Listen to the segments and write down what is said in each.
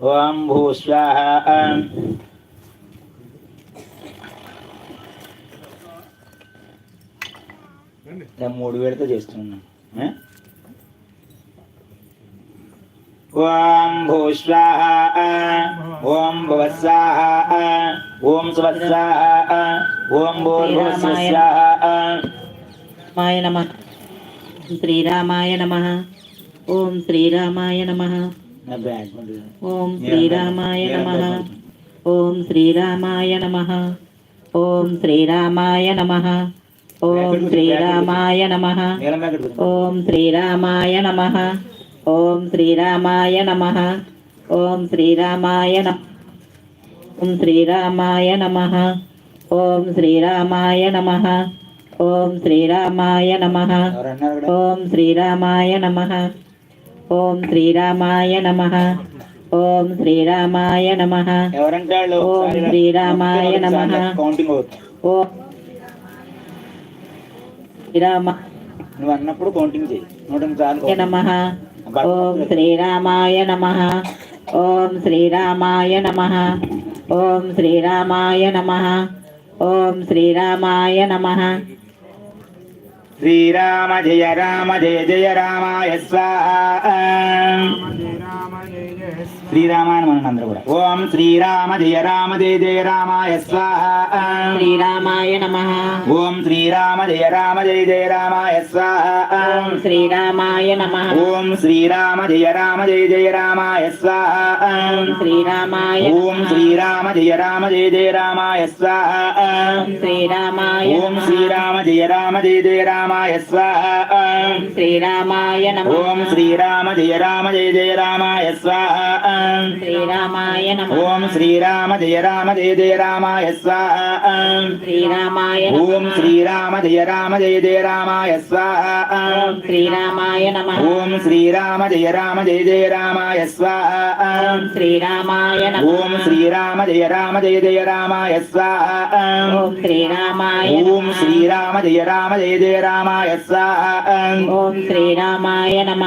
ఓం భూ స్వాహ మూడు వేలతో చేస్తున్నాం ఆ? ఓం భూ స్వాహ ఓం భువస్వాహ ఓం సువత్సాహ ఓం భూర్భువస్వాహ రామాయ నమ. శ్రీరామాయ నమ. ఓం శ్రీరామాయ నమ. ఓం శ్రీరామాయ నమ ఓం శ్రీరామాయ నమ ఓం శ్రీరామాయ నమ ఓం శ్రీరామాయ నమ? ఓం శ్రీరామాయ నమ ఓం శ్రీరామాయ నమ ఓం శ్రీరామాయ నమ ఓం శ్రీరామాయ నమ ఓం శ్రీరామాయ నమ ఓం శ్రీరామాయ నమ? ఓం శ్రీరామాయ నమ ఓం శ్రీరామాయ నమ. ఓం శ్రీరామాయ నమ. ఎవరంటే ఓం శ్రీరామాయ నమః. ఓం శ్రీరామ నువ్వు అన్నప్పుడు కౌంటింగ్ చేయి నూట నమ. ఓం శ్రీరామాయ నమ. ఓం శ్రీరామాయ నమ. ఓం శ్రీరామాయ నమ. ఓం శ్రీరామాయ నమ. శ్రీరామ జయ రామ జయ జయ రామాయ స్వాహ. శ్రీరామాయణ అందరూ కూడా. ఓం శ్రీరామ జయ రామ జయ జయ రామాయ స్వాహ. శ్రీరామాయ నమ. ఓం శ్రీరామ జయ రామ జయ జయ రామాయ స్వాహ. శ్రీరామాయ నమ. ఓం శ్రీరామ జయ రామ జయ జయ రామాయ స్వాహ. శ్రీరామాయ ఓం శ్రీరామ జయ రామ జయ జయ రామాయ స్వాహ. శ్రీరామాయ ఓం శ్రీరామ జయ రామ జయ జయ రామాయ స్వాహ. శ్రీరామాయ నమ. ఓం శ్రీరామ జయ రామ జయ జయ రామాయ స్వాహ. శ్రీరామాయ ఓం శ్రీరామ జయ రామ జయ జయ రామాయ స్వాహ శ్రీరామాయ ఓం శ్రీరామ జయ రామ జయ జయ రామాయ స్వాహ ఓం శ్రీరామాయ ఓం శ్రీరామ జయ రామ జయ జయ రామాయ స్వాహ ఓం శ్రీరామాయ ఓం శ్రీరామ జయ రామ జయ జయ రామాయ స్వాహ శ్రీరామాయ ఓం శ్రీరామ జయ రామ జయ జయ రామాయ స్వాహ ఓం శ్రీరామాయ నమ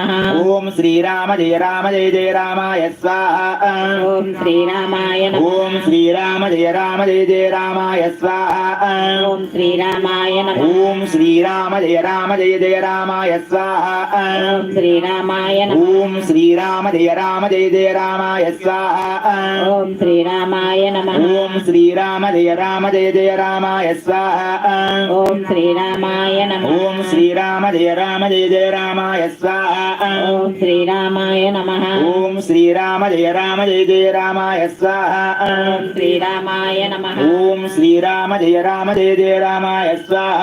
ఓం శ్రీరామ జయ రామ జయ జయ రామాయ స్వాహ ఓం శ్రీరామాయ ఓం శ్రీరామ జయ రామ జయ జయ రామాయ స్వాహ. ఓం శ్రీరామాయ ఓం శ్రీరామ జయ రామ జయ జయ రామాయ స్వాహ. ఓం శ్రీరామాయ ఓం శ్రీరామ జయ రామ జయ జయ రామాయ స్వాహ. ఓం శ్రీరామాయ నమ. ఓం శ్రీరామ జయ రామ జయ జయ రామాయ స్వాహ. ఓం శ్రీరామాయ ఓం శ్రీరామ జయ రామ జయ జయ రామాయ స్వాహ. ఓం శ్రీరామాయ నమ. ఓం శ్రీరామ జయ రామ జయ జయ రామాయ స్వాహ. శ్రీరామాయ నమ. ఓం శ్రీరామ జయ రామ జయ జయ రామాయ స్వాహ.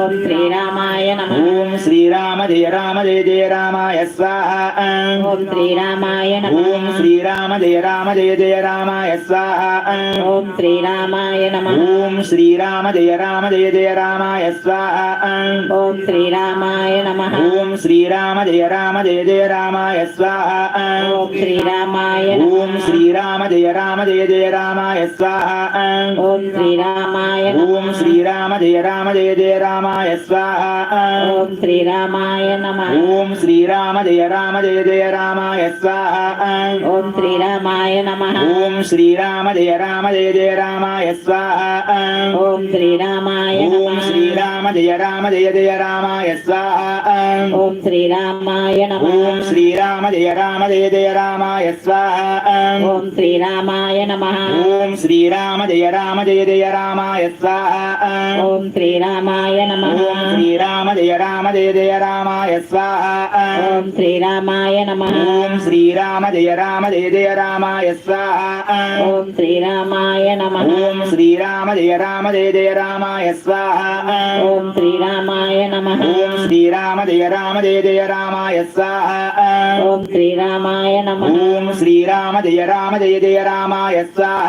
ఓం శ్రీరామాయ నమ. ఓం శ్రీరామ జయ రామ జయ జయ రామాయ స్వాహ. ఓం శ్రీరామాయ నమ. ఓం శ్రీరామ జయ రామ జయ జయ రామాయ స్వాహ. ఓం శ్రీరామాయ నమ. ఓం శ్రీరామ జయ రామ జయ జయ రామాయ స్వాహ. ఓం శ్రీరామాయ నమ. ఓం శ్రీరామ జయ రామ జయ జయ రామాయ స్వాహ. ఓం శ్రీరామాయ ఓం శ్రీరామ జయ రామ జయ జయ రామాయ స్వాహ. ఓం శ్రీరామాయ ఓం శ్రీరామ జయ రామ జయ జయ రామాయ స్వాహ. ఓం శ్రీరామాయ నమ. ఓం శ్రీరామ జయ రామ జయ జయ రామాయ స్వాహ. ఓం శ్రీరామాయ నమ. ఓం శ్రీరామ జయ రామ జయ జయ రామాయ స్వాహ. ఓం శ్రీరామాయ ఓం శ్రీరామ జయ రామ జయ జయ రామాయ స్వాహ. ఓం శ్రీరామాయ నమ. ఓం శ్రీరామ జయ రామ జయ జయ రామాయ స్వాహ. ఓం శ్రీరామాయ నమ ఓం శ్రీరామ జయ రామ జయ జయ రామాయ స్వాహ ఓం శ్రీరామాయ నమ ఓం శ్రీరామ జయ రామ జయ జయ రామాయ స్వాహ ఓం శ్రీరామాయ నమ ఓం శ్రీరామ జయ రామ జయ జయ రామాయ స్వాహ ఓం శ్రీరామాయ నమ ఓం శ్రీరామ జయ రామ జయ జయ రామాయ స్వాహ ఓం శ్రీరామాయ నమ ఓం శ్రీరామ జయ రామ జయ జయ రామాయ స్వాహ ఓం శ్రీరామాయ నమ ఓం శ్రీరామ జయ రామ జయ జయ రామాయ స్వాహ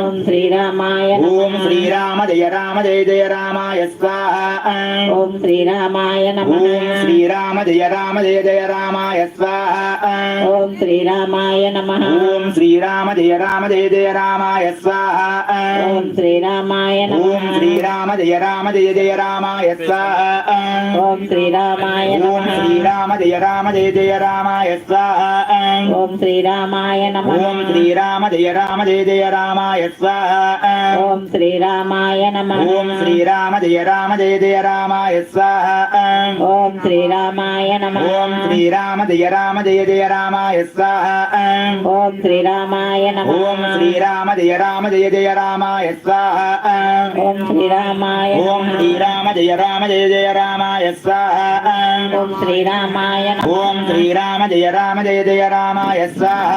ఓం శ్రీరామాయ ఓం శ్రీరామ జయ రామ జయ జయ రామాయ స్వాహ ఓం శ్రీరామాయ నమః ఓం శ్రీరామ జయ రామ జయ జయ రామాయ స్వాహ ఓం శ్రీరామాయ నమః ఓం శ్రీరామ జయ రామ జయ జయ రామాయ స్వాహ ఓం శ్రీరామాయ ఓం శ్రీరామ జయ రామ జయ జయ రామాయ స్వాహ ఓం శ్రీరామాయ ఓం శ్రీరామ జయ రామ జయ జయ రామాయ స్వాహ ఓం శ్రీరామాయ నమః. ఓం శ్రీరామ జయ రామ జయ జయ రామాయ స్వాహ. ఓం శ్రీరామాయ నమః. ఓం శ్రీరామ జయ రామ జయ జయ రామాయ స్వాహ. ఓం శ్రీరామాయ నమః. ఓం శ్రీరామ జయ రామ జయ జయ రామాయ స్వాహ. ఓం శ్రీరామాయ నమః. ఓం శ్రీరామ జయ రామ జయ జయ రామాయ స్వాహ. ఓం శ్రీరామాయ ఓం శ్రీరామ జయ రామ జయ జయ రామాయ స్వాహ. ఓం శ్రీరామాయ ఓం శ్రీరామ జయ రామ జయ జయ రామాయ స్వాహ.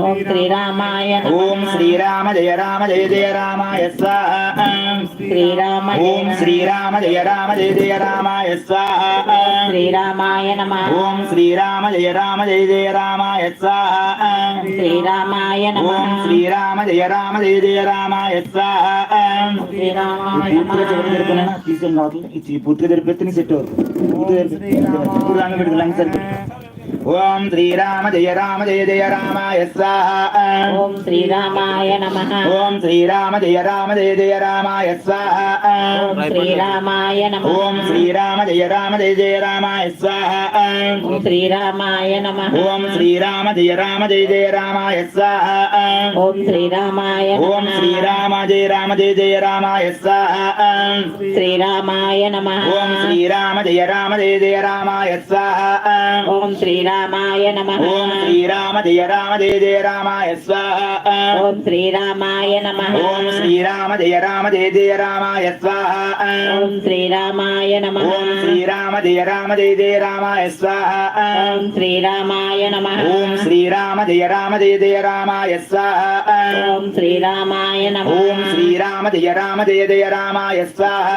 ఓం శ్రీరామాయ ఓం శ్రీరామ జయ రామ జయ జయ రామాయ స్వాహ. శ్రీరామ ఓం శ్రీరామ జయ రామ జయ జయ రామాయ స్వాహ. శ్రీరామాయ నమః. ఓం శ్రీరామ జయ రామ జయ జయ రామాయ స్వాహ. శ్రీరామాయ నమః. ఓం శ్రీరామ జయ రామ జయ జయ రామాయ స్వాహ. శ్రీరామాయ పూర్తిగా? తీసుకొని రావట్లేదు ఇది పూర్తిగా నీ సెట్ అవుతుంది పూర్తిగా తెరిపి- ఇప్పుడు దాన్ని పెట్టుకో, లంగ్ సరిపెట్టు. ఓం శ్రీరామ జయ రామ జయ జయ రామాయ స్వాహ ఓం శ్రీరామాయ నమః ఓం శ్రీరామ జయ రామ జయ జయ రామాయ స్వాహ ఓం శ్రీరామాయ నమః ఓం శ్రీరామ జయ రామ జయ జయ రామాయ స్వాహ ఓం శ్రీరామాయ నమః ఓం శ్రీరామ జయ రామ జయ జయ రామాయ స్వాహ ఓం శ్రీరామాయ ఓం శ్రీరామ జయ రామ జయ జయ రామాయ స్వాహ శ్రీరామాయ నమః ఓం శ్రీరామ జయ రామ జయ జయ రామాయ స్వాహ ఓం శ్రీరామాయ నమః. ఓం శ్రీరామ జయ రామ జయ జయ రామాయ స్వాహ. ఓం శ్రీరామాయ నమః. ఓం శ్రీరామ జయ రామ జయ జయ రామాయ స్వాహ. ఓం శ్రీరామాయ నమః. ఓం శ్రీరామ జయ రామ జయ జయ రామాయ స్వాహ. ఓం శ్రీరామాయ నమః. ఓం శ్రీరామ జయ రామ జయ జయ రామాయ స్వాహ. ఓం శ్రీరామాయ నమః. ఓం శ్రీరామ జయ రామ జయ జయ రామాయ స్వాహ.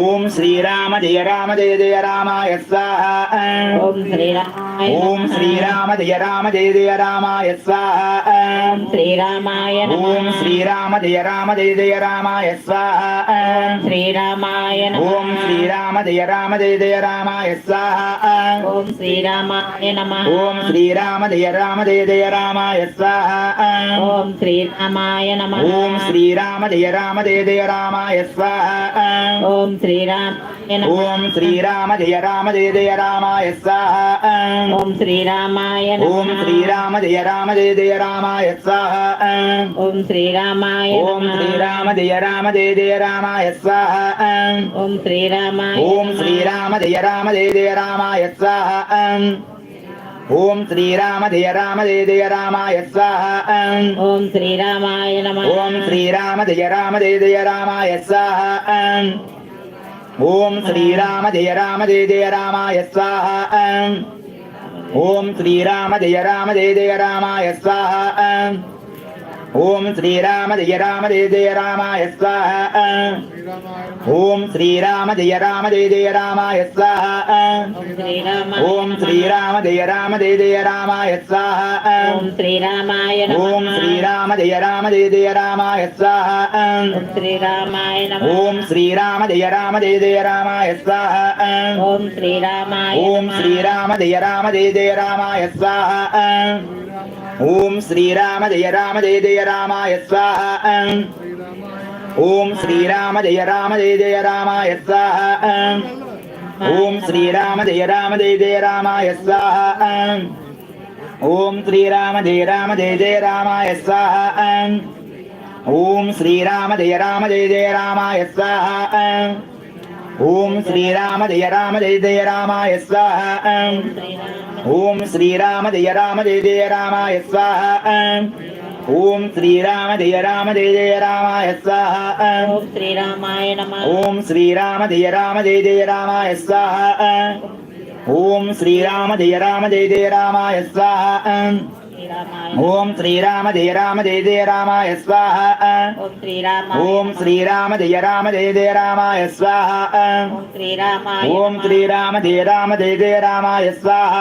ఓం శ్రీరామ. జయ రామ జయ జయ రామాయ స్వాహ. ఓం శ్రీరామ జయ రామ జయ జయ రామాయ స్వాహ. శ్రీరామాయ ఓం శ్రీరామ జయ రామ జయ జయ రామాయ స్వాహ. శ్రీరామాయ ఓం శ్రీరామ జయ రామ జయ జయ రామాయ స్వాహ. ఓం శ్రీరామాయ నమః. ఓం శ్రీరామ జయ రామ జయ జయ రామాయ స్వాహ. ఓం శ్రీరామాయ నమః. ఓం శ్రీరామ జయ రామ జయ జయ రామాయ స్వాహ. ఓం శ్రీరామాయ నమః ఓం శ్రీరామ జయ రామ జయ జయ రామాయ స్వాహ ఓం శ్రీరామాయ ఓం శ్రీరామ జయ రామ జయ జయ రామాయ స్వాహ ఓం శ్రీరామాయ ఓం శ్రీరామ జయ రామ జయ జయ రామాయ స్వాహ ఓం శ్రీరామాయ ఓం. శ్రీరామ జయ రామ జయ జయ రామాయ స్వాహ ఓం శ్రీరామ జయ రామ జయ జయ రామాయ స్వాహ ఓం శ్రీరామాయ నమః ఓం శ్రీరామ జయ రామ జయ జయ రామాయ స్వాహ ఓం శ్రీరామ జయ రామ జయ జయ రామాయ స్వాహ. ఓం శ్రీరామ జయ రామ జయ జయ రామాయ స్వాహ. ఓం శ్రీరామ జయ రామ జయ జయ రామాయ స్వాహ. ఓం శ్రీరామ జయ రామ జయ జయ రామాయ స్వాహ. ఓం శ్రీరామ జయ రామ జయ జయ రామాయ స్వాహ. ఓం శ్రీరామాయ నమః. ఓం శ్రీరామ జయ రామ జయ జయ రామాయ స్వాహ. ఓం శ్రీరామాయ నమః. ఓం శ్రీరామ జయ రామ జయ జయ రామాయ స్వాహ. ఓం శ్రీరామాయ ఓం శ్రీరామ జయ రామ జయ జయ రామాయ స్వాహ. ఓం శ్రీరామ జయ రామ జయ జయ రామాయ స్వాహ ఓం శ్రీరామ జయ రామ జయ జయ రామాయ స్వాహ ఓం శ్రీరామ జయ రామ జయ జయ రామాయ స్వాహ ఓం శ్రీరామ జయ రామ జయ జయ రామాయ స్వాహ ఓం శ్రీరామ జయ రామ జయ జయ రామాయ స్వాహ ఓం శ్రీరామ జయ రామ జయ జయ రామాయ స్వాహ. ఓం శ్రీరామ జయ రామ జయ జయ రామాయ స్వాహ. ఓం శ్రీరామ జయ రామ జయ జయ రామాయ స్వాహ. ఓం శ్రీరామాయ నమః ఓం శ్రీరామ జయ రామ జయ జయ రామాయ స్వాహ. ఓం శ్రీరామ జయ రామ జయ జయ రామాయ స్వాహ. ఓం శ్రీరామ జయ రామ జయ జయ రామాయ స్వాహ. ఓం శ్రీరామ జయ రామ జయ జయ రామాయ స్వాహ. ఓం శ్రీరామ జయ రామ జయ జయ రామాయ స్వాహ.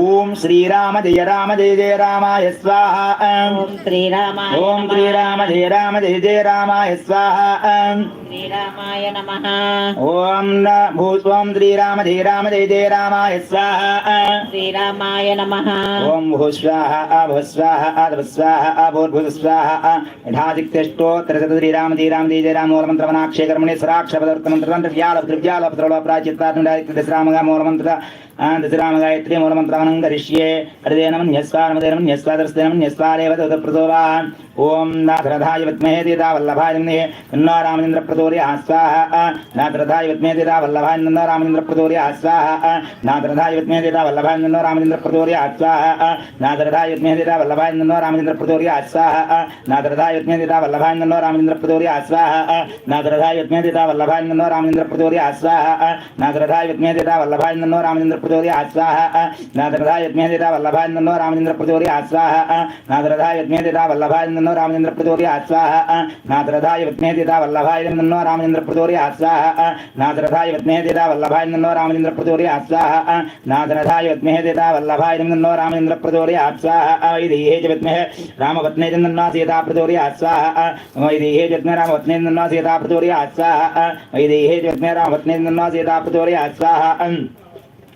ఓం శ్రీరామ జయ రామ జయ జయ రామాయ స్వాహ. ఓం శ్రీరామ జయ రామ జయ జయ రామాయ స్వాహ. ఓం భూస్వం శ్రీరామ జయ రామ జయ జయ రామాయ స్వాహ. శ్రీరామాయ నమః. ఓం భూస్వాహ అభస్వాహ అధస్వాహ అభూర్భుస్వాహ యథాదిక్తిష్టోత్తర శ్రీరామ జయ రామ జయ జయ రామ మూలమంత్రమనాక్షే కర్మణి స్వరాక్షరపదర్తమంత్ర మూలమంత్ర దశరామ గాయత్రి మూలమంత్రవనం కరిష్యే హరిదే నమన్యస్వానమదే నమన్యస్వాదర్శే నమన్యస్వాదేవ ప్రచోవా ఓం నాథరథాయ విద్మహే ദശരാമഗായത്രി മൂലമന്ത്രാനം കരിഷ്യേ. ഹരിദേനമന്യസ്വാമദേനമന്യസ്വാദർശനമന്യസ്വാദേവതപ്രസോവാൻ ഓം നാഥരഥായ വിത്മേ തീതാ വല്ലഭാജന്യേ നിന്നോ രാമചന്ദ്ര ആസ്വാഹ. നാഥരഥായ വിത്മേ തീതാ വല്ലഭാൻ നിന്നോ രാമചന്ദ്രപ്രദോരി ആസ്വാഹ. നാഥരഥായ വിത്മേ തീതാ വല്ലഭാൻ നിന്നോ രാമചന്ദ്രപ്രദോരി ആസ്വാഹ. നാഥരഥായ വിത്മേ തീതാ വല്ലഭാൻ നിന്നോ രാമചന്ദ്രപ്രദോരി ആസ്വാഹ. നാഥരഥായ വിത്മേ തീതാ വല്ലഭാൻ നിന്നോ രാമചന്ദ്ര ആസ്വാഹ. നാഥരഥായ വിത്മേ തീതാ വല്ലഭാൻ നിന്നോ രാമചന്ദ്ര ആസ്വാഹ. നാഥരഥായ വിത്മേ തീതാ വല്ലഭാൻ നിന്നോ രാമചന്ദ്ര प्रचोदय आश्वाह नादरधा यज्ञेता वल्लभानंदो रामचंद्र प्रचोदय आश्वाह नादरधा यज्ञेता वल्लभानंदो रामचंद्र प्रचोदय आश्वाह नादरधा यज्ञेता वल्लभानंदो रामचंद्र प्रचोदय आश्वाह नादरधा यज्ञेता वल्लभानंदो रामचंद्र प्रचोदय आश्वाह नादरधा यज्ञेता वल्लभानंदो रामचंद्र प्रतियोगिया स्वाहा इदिहे जवत्मे रामवत्ने चंदन्ना सीता प्रतियोगिया स्वाहा इदिहे जवत्मे रामवत्ने चंदन्ना सीता प्रतियोगिया स्वाहा इदिहे जवत्मे रामवत्ने चंदन्ना सीता प्रतियोगिया स्वाहा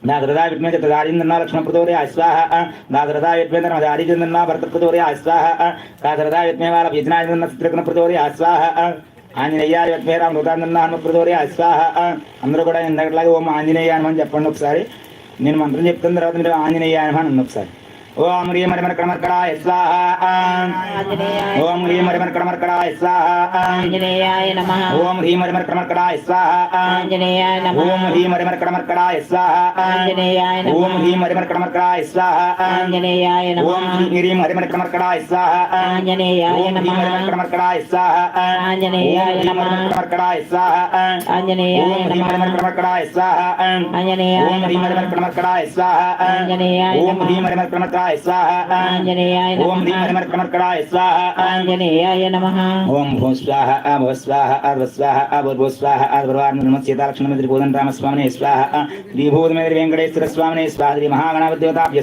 స్వాహ ఇది హే చ అశ్వాహ నాగరదా విద్మేత నమదారిచందన్నా భరత ప్రతోరే అశ్వాహ నాగరదా విద్మే వాళ్ళ విజనాయందన్న అశ్వాహ ఆంజనేయ విద్మే రామ నూతాందన్న అశ్వాహ అందరూ కూడా ఇందట్లాగే ఓం ఆంజనేయ హనుమని చెప్పండి ఒకసారి. నేను మంత్రం చెప్తున్న తర్వాత మీరు ఆంజనేయ హనుమని ఒకసారి. ఓం హ్రీం హరిమర కడమర్కడాయ స్వాహ ఆంజనేయాయ ఓం హ్రీం హరిమర కడమర్కడాయ స్వాహ ఆంజనేయాయ నమః ఓం హ్రీం హరిమర కడమర్కడాయ స్వాహ ఆంజనేయాయ నమః ఓం హ్రీం హరిమర కడమర్కడాయ స్వాహ ఆంజనేయాయ ఓం నమః హ్రీం హరిమర్కడమర్కడాయ స్వాహ ఆంజనేయాయ ఓం నమః హ్రీం హరిమర్కడమర్కడాయ స్వాహ ఆంజనేయాయ ఓం హ్రీం నమః హరిమర్కడమర్కడాయ స్వాహ ఆంజనేయాయ ఓం హ్రీం నమః హరిమర్కడమర్కడాయ స్వాహ ఆంజనేయాయ ఓం హ్రీం నమః హరిమర్కడమర్కడాయ స్వాహ ఆంజనేయాయ ఓం హ్రీం నమః హరిమర్కడమర్కడాయ స్వాహ ఆంజనేయాయ ఓం నమః హ్రీం హరిమర్కడమర్కడాయ స్వాహ ఆంజనేయాయ ఓం హ్రీం నమః హరిమర్కడమర్కడాయ స్వాహ ఆంజనేయాయ నమః ఓం భూ స్వాహ అభవ స్వాహ అర్వ స్వాహ అభర్భో స్వాహ అర్వర్వార్ నిర్మ సీతాలక్ష్మణ మంత్రి బోధన్ రామస్వామినే స్వాహ శ్రీభూతమేరి వెంకటేశ్వర స్వామినే స్వాహ శ్రీ మహాగణపతి దేవతాభ్య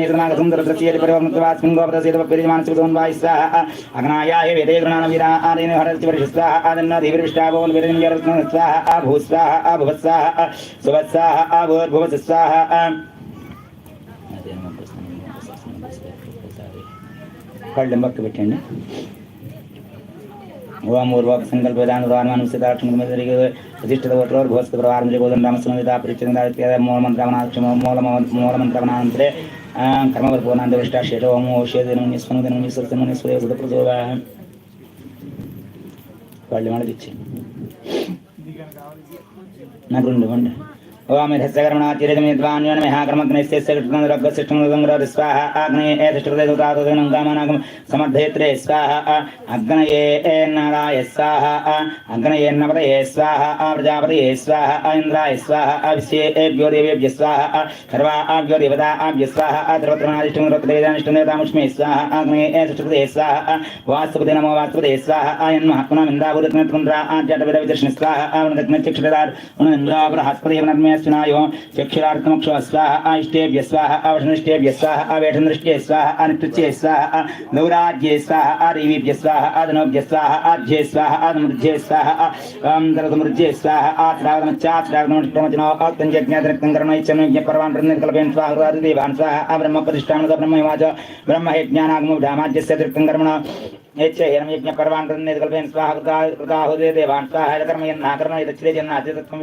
ప్రజావదనం యవాక్ష్మామాస్త్యనే సుందరస్యేతి పరివర్మత్వాస్మిన్ గోపదసేతవ పెరిజమానసుదోన్ వాయుస్వాహ అగ్నాయాయ వేదే గృణాన వీరా ఆదిన హరతి పరిశుస్వాహ ఆదన్న దేవిర్విష్టాభోన్ విరజం యరత్న స్వాహ అభూస్వాహ అభువస్వాహ సువత్సాహ కళ్ళు పక్క పెట్టండి ఓం ఊర్వక సంకల్ప ప్రతిష్ఠిత ఓట్రోర్ ప్రవారం జగోదం కర్మవర్పూర్ణాంత విష్టాశేష ఓమో షేదనం నిస్వనుదనం నిస్వృతనం నిస్వయ సుధప్రచోద వాళ్ళు మనకిచ్చి నాకు రెండు ఇవ్వండి ఓం యథస్యకర్మణాతిరజమిద్వాన్యోన మహాకర్మగ్నైస్యకృష్ణరగ్గసిష్ఠంగర స్వాహ అగ్నయ ఏతిష్ఠృతేతుతాతుదనం కామనాగం సమర్థయత్రే స్వాహ అగ్నయే నారాయ స్వాహ అగ్నయే నవతయే స్వాహ ప్రజాపతయే స్వాహ ఇంద్రాయ స్వాహ అవిశ్యేభ్యో దేవేభ్య స్వాహ సర్వాభ్యో దేవతాభ్య స్వాహ ద్రవత్రనాదిష్టం రక్తవేదానిష్టం స్వాహ అగ్నయే ఏతిష్ఠృతే స్వాహ వాస్తుపతి నమో వాస్తుపతే స్వాహ ఆయన్మహాత్మనామిందాభూరత్నత్కుంద్రా ఆద్యట విదర్శన స్వాహ చక్షురార్థమక్షో స్వాహ ఆయిష్టేభ్య స్వాహ అవషనిష్టేభ్య స్వాహ అవేషనృష్ట్యే స్వాహ అనికృత్యే స్వాహ నౌరాజ్యే స్వాహ ఆదివీభ్య స్వాహ ఆదనోభ్య స్వాహ ఆధ్యే స్వాహ ఆదమృజ్యే స్వాహ దరదమృజ్యే స్వాహ ఆత్రాగమచాత్రాగమష్టమచనో ఆక్తంజజ్ఞాతరక్తం కరణైచ్చమ్య స్వాహ దేవాన్ స్వాహ బ్రహ్మ ప్రతిష్టాన బ్రహ్మ హే జ్ఞానాగమ ధామాజ్యస్య తృక్తం కర్మణ యజ్ఞ యజ్ఞ కర్వాన్ కల్పయన్ స్వాహ కృతాహుదే దేవాన్ స్వాహ కర్మయన్ నాకర్మ యచ్చే జన్నాతిత్వం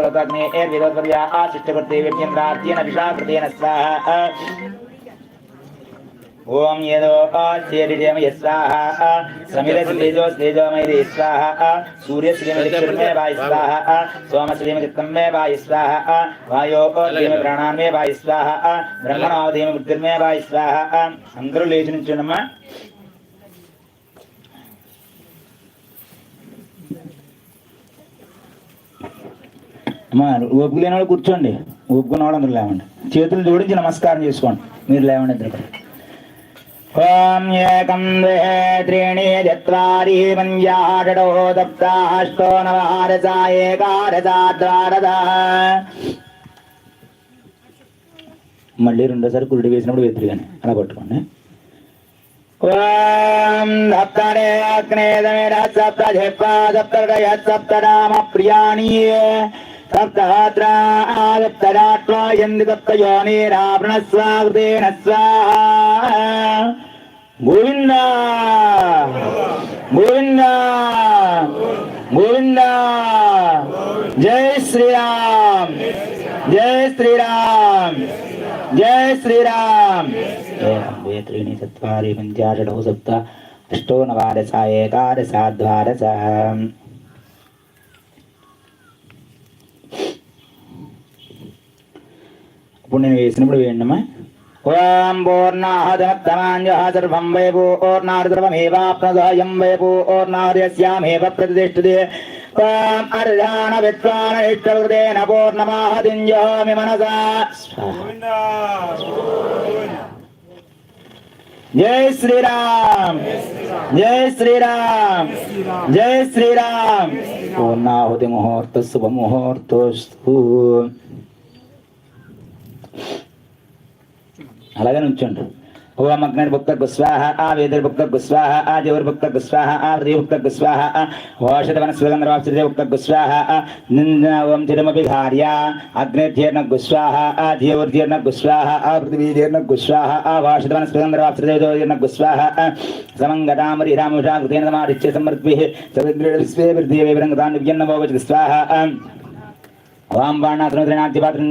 త్రుజన విముర్యాన దేవటి స్వాహ రస్మిన్ యజ్ఞేంద్రగామహన్య దిస్మిన్ తకాయామంత్రకాయ స్వాహ ఆసత్రేంద్ర దృష్టవాదస్న పోషా స్వాహ ఓం సూర్య వాయు స్వాహ సోమ వాయు స్వాహ వాయో ప్రాణాన్మే వాయు స్వాహ బ్రహ్మణో ధీమ బుద్ధిర్మే వాయు స్వాహ అందరూ లేచి నుంచున్నమ్మా అమ్మా ఓపిక లేని వాళ్ళు కూర్చోండి. ఓపుకున్న వాళ్ళు అందరూ లేవండి. చేతులు జోడించి నమస్కారం చేసుకోండి. మీరు లేవండి ఇద్దరు ఓం ఏకం ద్వే త్రీణి చత్వారి పంచాషడో సప్తాష్టో నవహారస ఏకారస ద్వారద మళ్ళీ రెండోసారి కురుడు వేసినప్పుడు వెతురుగానే అలా పట్టుకోండి. ఓం అగ్నేదమిర సప్త సప్తనామ ప్రియాణి. సప్తహాత్ర సప్తరాట్వా గోవింద గోవింద గోవింద. జై శ్రీరామ్ జై శ్రీరామ్ జై శ్రీరామ్. ద్వే త్రీణి చత్వారి పంచాషడో సప్త అష్టో నవాదశ ఏకాదశ ద్వాదశ ఇప్పుడు నేను వేసినప్పుడు వేయండమ్మా ఓం పూర్ణాహదమత్తమాంజ సర్వం వై పూర్ణార్ద్రవమేవాప్నదయం వై పూర్ణార్యస్యామేవ ప్రతిష్ఠతే ఓం అర్ధాన విద్వాన ఇష్టవృతేన పూర్ణమాహతింజోమి మనసా జై శ్రీరామ్ జై శ్రీరామ్ జై శ్రీరామ్ పూర్ణాహుతి ముహూర్త శుభ ముహూర్తోస్తు అలాగే నుంచోండి ఓం అగ్ని భుక్త గుస్వాహ ఆ వేదర్ భుక్త గుస్వాహ ఆ దేవర్ భుక్త గుస్వాహ ఆ హృదయ భుక్త గుస్వాహ భుక్త గుస్వాహ ఓం చిరమపి ధార్య అగ్నిర్జీర్ణ గుస్వాహ ఆ దేవర్జీర్ణ గుస్వాహ ఆ పృథివీజీర్ణ గుస్వాహ ఆ గుస్వాహ సమంగతామరి రాముషా కృతేన సమాధిత్య వాం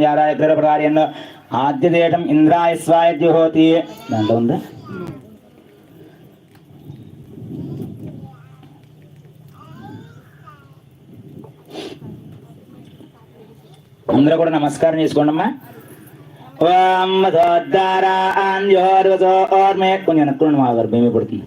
జారాయ ఆద్యదేటం ఇంద్రాయ స్వాయ జుహోతి దాంట్లో ఉందా అందరూ కూడా నమస్కారం చేసుకోండి అమ్మా ఓం మధోద్ధారాన్యోర్వసో ఓర్మే కొంచెం వెనక్కుని మా గారు పడుతుంది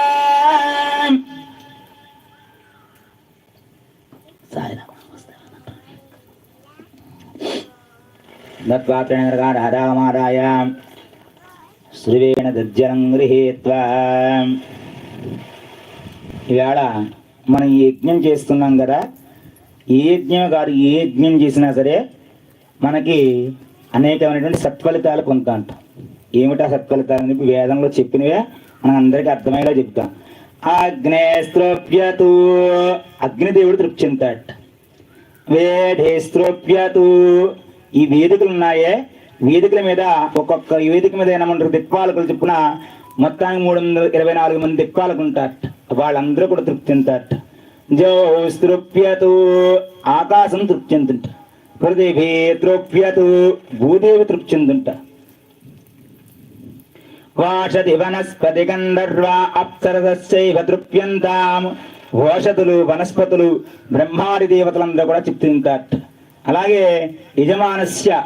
దత్వాత్రేణగాఢామారాయ శ్రువేణ దజ్జనం గృహీత్వా ఈవేళ మనం యజ్ఞం చేస్తున్నాం కదా ఏ యజ్ఞం కాదు ఏ యజ్ఞం చేసినా సరే మనకి అనేకమైనటువంటి సత్ఫలితాలు పొందుతా. ఉంటాం ఏమిటా సత్ఫలితాలు అని వేదంలో చెప్పినవే మనం అందరికీ అర్థమయ్యేలా చెప్తాం. అగ్నే స్త్రోప్యతు అగ్నిదేవుడు తృప్తి చెందాట వేధే ఈ వేదికలు ఉన్నాయే. వేదికల మీద ఒక్కొక్క వేదిక మీద ఏమంటారు దిక్పాలకులు చెప్పున మొత్తానికి మూడు వందల ఇరవై నాలుగు మంది దిక్పాలకు ఉంటారట. వాళ్ళందరూ కూడా తృప్తి చెందుతారట జో స్త్రృప్యతు ఆకాశం తృప్తి చెందుంట. పృథివీ తృప్యతు భూదేవి తృప్తి చెందుంట. వాషతి వనస్పతి గంధర్వ అప్సరసైవ తృప్యంతాం. ఓషధులు వనస్పతులు బ్రహ్మాది దేవతలందరూ కూడా చెప్తుంటారట అలాగే యజమానస్య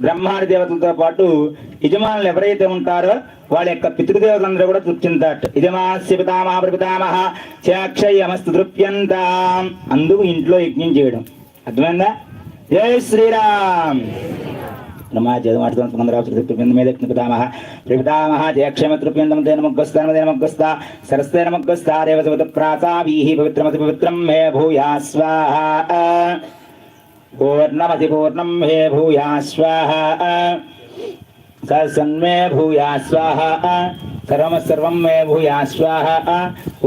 బ్రహ్మాది దేవతలతో పాటు యజమానులు ఎవరైతే ఉంటారో వాళ్ళ యొక్క పితృదేవతలందరూ కూడా తృప్తింటారు యజమానస్య పితామహ ప్రపితామహ చేక్షయమస్తు తృప్యంతాం. అందుకు ఇంట్లో యజ్ఞం చేయడం. అర్థమైందా? జై శ్రీరామ్. రమాచేదమాటమేదమః పితామహ జయక్షమతృప్యంతం తేన ముగ్గస్తాన సరస్తేన ముగ్గస్తా పవిత్రమతి పవిత్రం మే భూయా స్వాహ పూర్ణమతి పూర్ణం మే భూయా స్వాహా సన్మే భూయా స్వాహా సర్వం సర్వం మే భూయా స్వాహా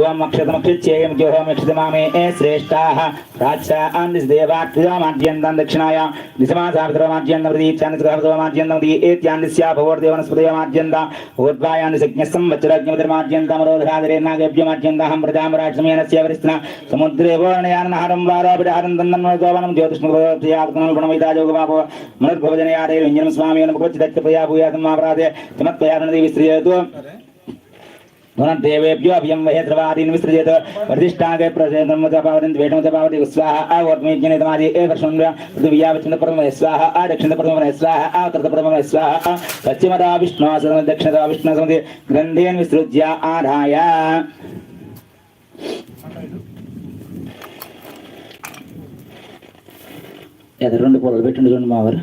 ఓం అక్షతమక్షిచ్యేయం జోహమక్షిత మామే శ్రేష్టాః రాజ్యాన్ దేవాత్మాద్యంతం దక్షిణాయ దిశమాసాభిద్రమాద్యంతం ప్రదీప్యాన్ని ఏత్యాన్నిస్యా భగవద్దేవనస్పదయమాద్యంత ఊర్ధ్వాయాన్ని సజ్ఞస్సం వజ్రజ్ఞమతిర్మాద్యంతమరోధాదిరేన్నాగభ్యమాద్యంతహం ప్రజామరాజ్యమేనస్య వరిస్తున సముద్రే పూర్ణయానహరం వారాభిడహరం తన్నోగోవనం జ్యోతిష్మృతయాత్మనల్గుణమితాజోగమాపో మనుర్భవజనయాదే వ్యంజనం స్వామి అనుభవచ్చిదత్యపయా భూయాతం మాపరాధే తమత్వయానది విశ్రియతు దేవేభ్యో అభ్యం వహే ద్రవాదీన్ విసృజేత వరిష్టాగే ప్రజేతమతపావదన్ ద్వేషమతపావతి స్వాహ ఓర్మేజ్ఞనితమాది ఏ వర్షం పృథివ్యా విచ్ఛిన్న పరమ స్వాహ ఆ దక్షిణ పరమ స్వాహ ఆ కృత పరమ స్వాహ పశ్చిమదా విష్ణు సదమ దక్షిణదా విష్ణు సమితి గ్రంథేన్ విసృజ్య ఆధాయ ఎదురు రెండు పొలలు పెట్టండి చూడండి మావారు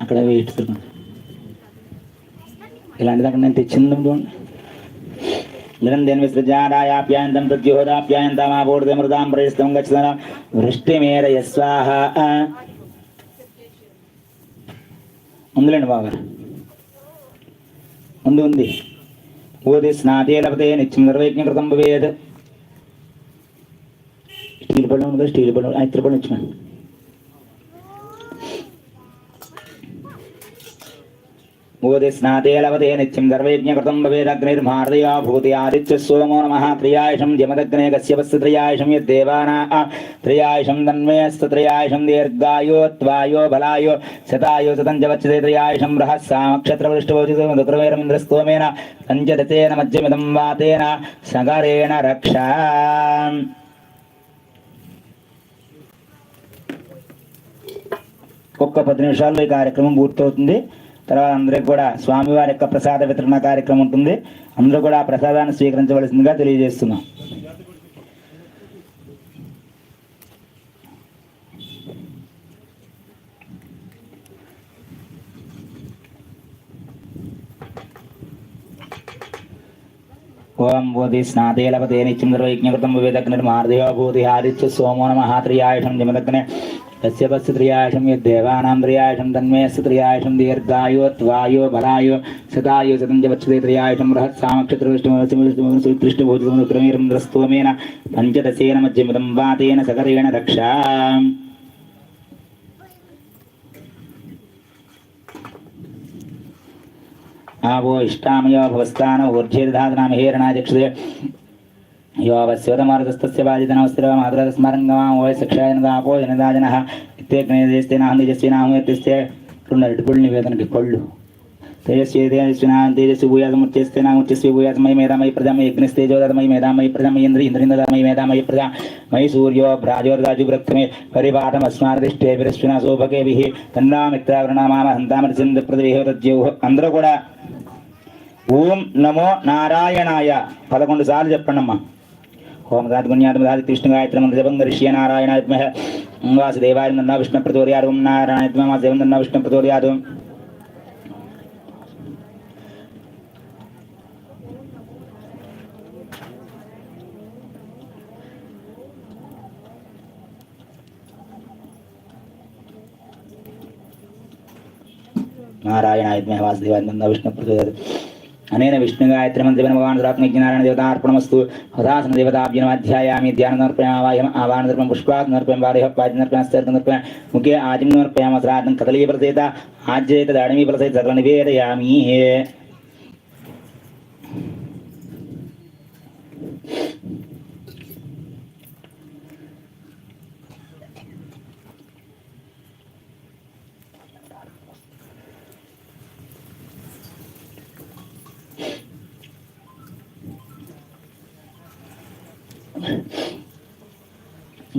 అక్కడ ఇస్తున్నాను ఇలాంటిది అక్కడ నేను తెచ్చింది చూడండి నిరంజన్ విసృజారాయాప్యాయంతం ప్రత్యుహోదాప్యాయంతమాపూర్తిమృతాం ప్రయస్తం గచ్చన వృష్టిమేరయ స్వాహ ఉందిలేండి బాబా. ఉంది ఉంది. ఓది స్నాతే లభతే నిత్యం నిర్వైజ్ఞ కృతం భవేద్ స్టీల్ పళ్ళు ఉంది స్టీల్ పళ్ళు ఇతర పళ్ళు ఇచ్చిన ఓది స్నాతే లభతే నిత్యం సర్వైజ్ఞ కృతం భవేదగ్నిర్మార్దయా భూతి ఆదిత్య సోమో నమః త్రియాయుషం జమదగ్నే కశ్యపస్సు త్రియాయుషం యద్దేవానా త్రియాయుషం తన్మేస్తు త్రియాయుషం దీర్ఘాయో త్వాయో బలాయో శతాయో శతం జవచ్చతే త్రియాయుషం బృహస్సామక్షత్రవృష్టవోచితేరమింద్రస్తోమేన పంచదతేన మధ్యమిదం వాతేన సగరేణ రక్ష ఒక్క పది నిమిషాల్లో ఈ కార్యక్రమం పూర్తవుతుంది. తర్వాత అందరికి కూడా స్వామివారి యొక్క ప్రసాద వితరణ కార్యక్రమం ఉంటుంది. అందరూ కూడా ఆ ప్రసాదాన్ని స్వీకరించవలసిందిగా తెలియజేస్తున్నాం. ఓం బోధి స్నాతే లభతే నిత్యం నిర్వైజ్ఞకృతం వివేదగ్నిర్మార్దయో భూతి ఆదిత్య సోమో నమ త్రియాయుషం तस्य पस्य त्रियाशं यद्देवानां त्रियाशं तन्मेस्य त्रियाशं दीर्घायुत्वायो बलायो सदायो सतं च वक्षते त्रियाशं बृहत्सामक्षत्रविष्णुभूतमेरन्द्रस्तोमेन पञ्चदशेन मध्यमिदं वा तेन सकरेण रक्षा आवो इष्टामयो भवस्तान ऊर्जे दधातनाम हेरणाचक्षते यो अवस्योतमार्गस्तस्य बाधितनमस्तिरो मातृस्मरङ्गमां वै सक्षायनदापो जनदाजनः ఇత్యగ్నేదేస్తేనాహం తేజస్వినాహం ఎత్తిస్తే రెండు అరటిపళ్ళు నివేదనకి పళ్ళు తేజస్వి తేజస్వినా తేజస్వి భూయాసముచ్చేస్తే నాముచ్చేస్వి భూయాసమై మేధామై ప్రజామై యజ్ఞస్తేజోదమై మేధామై ప్రజామై ఇంద్ర ఇంద్రింద్రమై మేధామై ప్రజా మై సూర్యో భ్రాజోర్గాజు వృక్తమే పరిపాఠమస్మాదిష్టే విరస్వినా సోభకేభిః తన్నామిత్రావృణామామ హంతామర్చంద ప్రతిహో తజ్జౌః అందరూ కూడా ఓం నమో నారాయణాయ పదకొండు సార్లు చెప్పండి అమ్మా ఓం దాద్గుణ్యాత్మదాది కృష్ణ గాయత్రి జపం ఋష్య నారాయణాత్మ వాసుదేవాయ నన్న విష్ణు अनेन विष्णु गायत्री मंत्र भगवान सुरात्म नारायण देवता अर्पणमस्तु हदासन देवता अभियन अध्यायामि ध्यान नर्पयामावायम आवाहन नर्पण पुष्पात् नर्पण वारेह पाद नर्पण स्तर नर्पण मुखे आजिम नर्पयाम सरातन कदली प्रसेता आज्य तदाणमी प्रसेत सकल निवेदयामि हे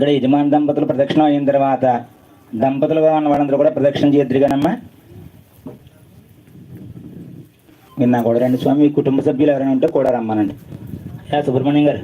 ఇక్కడ యజమాని దంపతులు ప్రదక్షిణం అయిన తర్వాత దంపతులుగా ఉన్న వాళ్ళందరూ కూడా ప్రదక్షిణ చేద్దరుగానమ్మా మీరు నా కూడా రండి స్వామి కుటుంబ సభ్యులు ఎవరైనా ఉంటే కూడా రమ్మనండి. యా సుబ్రహ్మణ్యం గారు.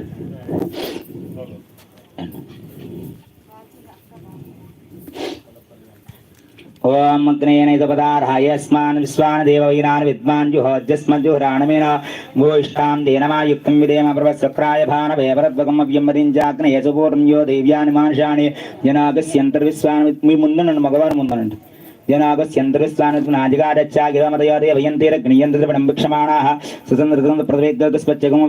ఓం అగ్నేయనైతపదార్హాయస్మాన్ విశ్వాన్ దేవవీరాన్ విద్వాన్ జుహోద్యస్మజ్జుహ్రాణమేన గోష్టాం దేనమాయుక్తం విదేమ ప్రభశక్రాయ భానవే భరద్వగం అవ్యమరించాగ్నయ సుపూర్ణం యో దేవ్యాని మానుషాణి. జనాగస్యంతర్విశ్వాన్ మీ ముందునండి మగవారు ముందునండి జనాగస్యంతర్విశ్వానునాజిగారచ్చాగిరమదయోదయభయంతిరగ్నియంత్రిపడం భిక్షమాణాः. సుతంద్రతం ప్రవేగ్గస్పత్యగం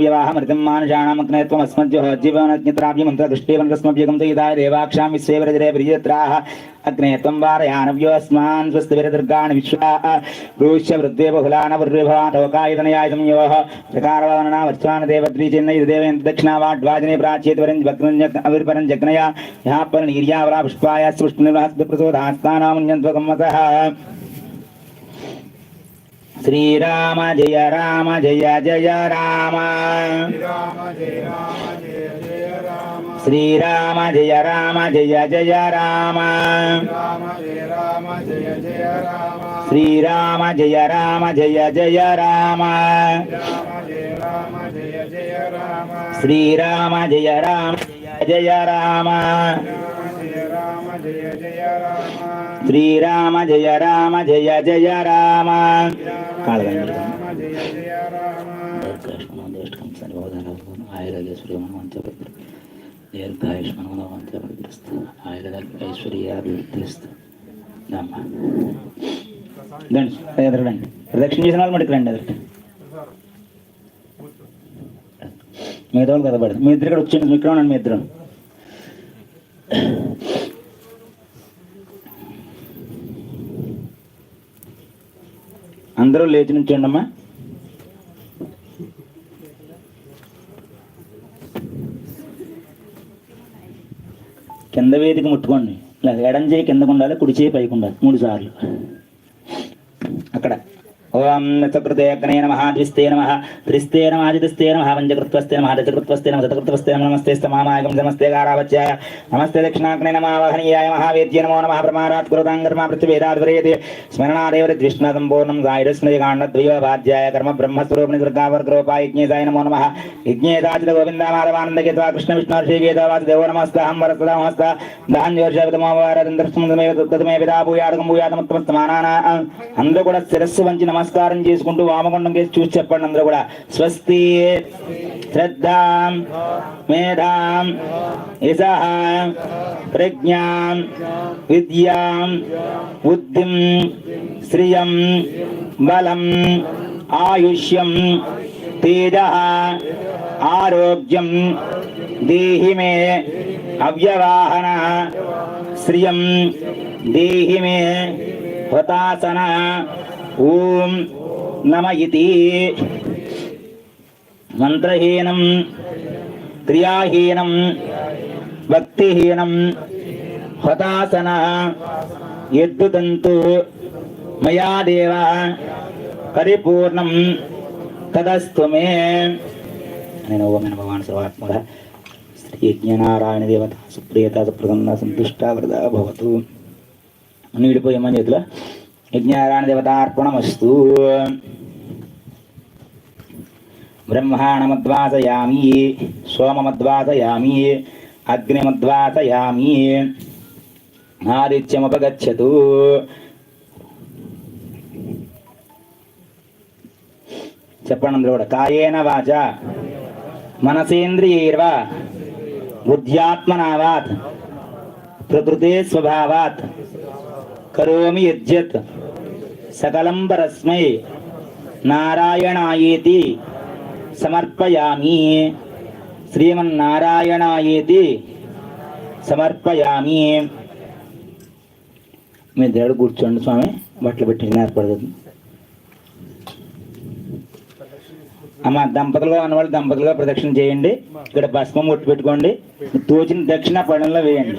దేవాక్షాం విశ్వేవరజరే ప్రియత్రాः अग्ने त्वं वारयानव्योऽस्मान् स्वस्तिभिरदुर्गाणि विश्वा। रूष्य वृद्धे बहुलान वर्भवाटोकायतनयाय संयोः प्रकारवर्णना वर्चमान देवद्रीचिन्न देवेन दक्षिणा वाड्वाजने प्राच्येत वरं अविर्परं जग्नया। यहाँ पर नीर्यावरा पुष्पाय सृष्टि निर्वाहस्त प्रसोदास्तानाम न्यन्त्वगमतः श्री राम जय राम जय जय राम। श्री राम जय राम जय जय। శ్రీరామ జయ రామ జయ జయ రామ. శ్రీరామ జయ రామ జయ జయ రామ. శ్రీరామ జయ రామ జయ జయ రామ. శ్రీరామ జయ రామ జయ జయ రామ. జయ జయ రామ జయ రామ రామ జయ జయ రామ రండి ప్రదక్షిణ చేసిన వాళ్ళు మటుకు రండి అదొకటి మిగతా వాళ్ళు కదపడదు మీ ఇద్దరు ఇక్కడ వచ్చేయండి ఇక్కడ ఉండండి మీ ఇద్దరు. అందరూ లేచి నుంచోండి అమ్మా. కింద వేదిక ముట్టుకోండి. ఇలా ఎడం చేయి కిందకు ఉండాలి కుడి చేయి పైకి ఉండాలి మూడు సార్లు. అక్కడ. ఓం చకృతే అగ్నే నమ ద్విస్తే నమ త్రిస్తే నమ ఆదిత్యస్తే నమ పంచకృత్వస్తే నమ దశకృత్వస్తే నమ శతకృత్వస్తే నమ నమస్తే స్తమామాయకం నమస్తే గారావచ్చాయ నమస్తే దక్షిణాగ్నే నమ వాహనీయాయ మహావేద్య నమో నమ ప్రమారాత్ కృతాంగర్మ పృథ్వీరాద్వరేతి స్మరణాదేవ విష్ణు సంపూర్ణం గాయురస్మృతి కాండద్వయోపాధ్యాయ కర్మ బ్రహ్మస్వరూపిణి దుర్గావర్గరూపాయ యజ్ఞేదాయ నమో నమ యజ్ఞేదాచిత గోవింద మాధవానంద గీత కృష్ణ విష్ణు దేవో నమస్త నమస్తహం వరసదా నమస్త దాన్యోషవితమోవారదందర్శమే పితా భూయాడకం భూయాతముత్తమస్తమానా అందరూ కూడా శిరస్సు వంచి నమస్కారం చేసుకుంటూ వామగుండం కేసి చూసి చెప్పండి అందరూ కూడా. స్వస్తి శ్రద్ధాం మేధాం యశః ప్రజ్ఞాం విద్యాం బుద్ధిం శ్రియం బలం ఆయుష్యం తేజ ఆరోగ్యం దేహి మే అవ్యవాహన శ్రియం దేహి మే హుతాసన ఓం నమ ఇది మంత్రహీనం క్రియాహీనం భక్తిహీనం హతాసన ఎద్దుదంతు మయా దేవ పరిపూర్ణం తదస్తు మే నేను ఓమైన భగవాన్ సర్వాత్మక శ్రీ యజ్ఞనారాయణ దేవత సుప్రియత సుప్రసన్న సంతుష్ట వృధా భవతు నీడిపోయే మన చేతిలో యజ్ఞనారాయణ దేవతార్పణమస్తు బ్రహ్మాణమద్వాసయామి సోమమద్వాసయామి అగ్నిమద్వాసయామి. ఆదిత్యముపగచ్చతు. చెప్పండి అందరూ కూడా కాయేన వాచ మనసేంద్రియైర్వ బుద్ధ్యాత్మనావాత్ ప్రకృతే స్వభావాత్ కరోమి యజ్జత్ సకలంబరస్మై నారాయణాయేతి సమర్పయామి. శ్రీమన్నారాయణాయేతి సమర్పయామి. మీ దేవుడు కూర్చోండి స్వామి బట్టలు పెట్టి ఏర్పడదు అమ్మ దంపతులుగా ఉన్నవాళ్ళు దంపతులుగా ప్రదక్షిణ చేయండి. ఇక్కడ భస్మం కొట్టు పెట్టుకోండి. తోచిన దక్షిణ పడంలో వేయండి.